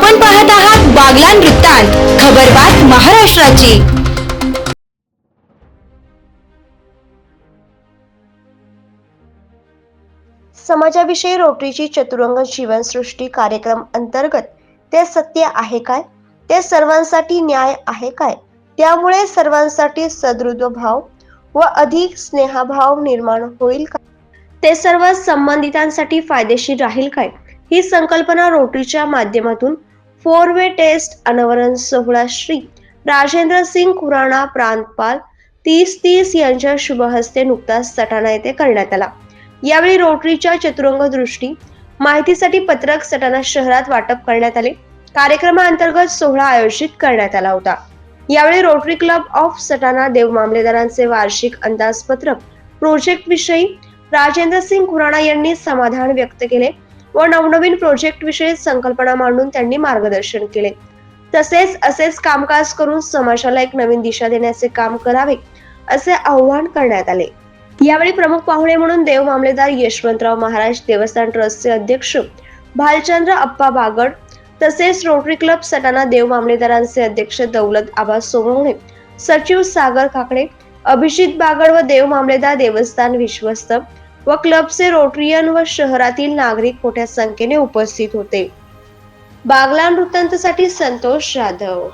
आपण पाहत आहात बागलान वृत्तांत खबरबात महाराष्ट्राची. समाजाविषयी रोटरीची चतुरंग जीवनसृष्टी कार्यक्रम अंतर्गत ते सत्य आहे काय? ते सर्वांसाठी न्याय आहे काय? त्यामुळे सर्वांसाठी सदृढ भाव व अधिक स्नेहभाव निर्माण होईल का? ते सर्व संबंधितांसाठी फायदेशीर राहील काय? ही संकल्पना रोटरीच्या माध्यमातून फोर वे टेस्ट अनावरण सोहळा श्री राजेंद्र सिंग खुराणा प्रांतपाल तीस तीस यांच्या शुभहस्ते नुकताच सटाणा येथे करण्यात आला. यावेळी रोटरीच्या चतुरंग दृष्टी माहितीसाठी पत्रक सटाणा शहरात वाटप करण्यात आले. कार्यक्रमाअंतर्गत सोहळा आयोजित करण्यात आला होता. यावेळी Rotary Club of Satana Dev मामलेदारांचे वार्षिक अंदाजपत्रक प्रोजेक्ट विषयी राजेंद्र सिंग खुराणा यांनी समाधान व्यक्त केले. व नवनवीन प्रोजेक्ट विषयी संकल्पना मांडून त्यांनी मार्गदर्शन केले. तसेच असेच कामकाज करून समाजाला एक नवीन दिशा देण्याचे काम करावे असे आव्हान करण्यात आले. यावेळी प्रमुख पाहुणे म्हणून देव मामलेदार यशवंतराव महाराज देवस्थान ट्रस्टचे अध्यक्ष भालचंद्र अप्पा बागड तसेच रोटरी क्लब सटाणा देव मामलेदारांचे अध्यक्ष दौलत आबा सोमवणे सचिव सागर काकडे अभिजित बागड व देव मामलेदार देवस्थान विश्वस्त व क्लबचे रोटरियन व शहरातील नागरिक मोठ्या संख्येने उपस्थित होते. बागला वृत्तांतसाठी संतोष जाधव.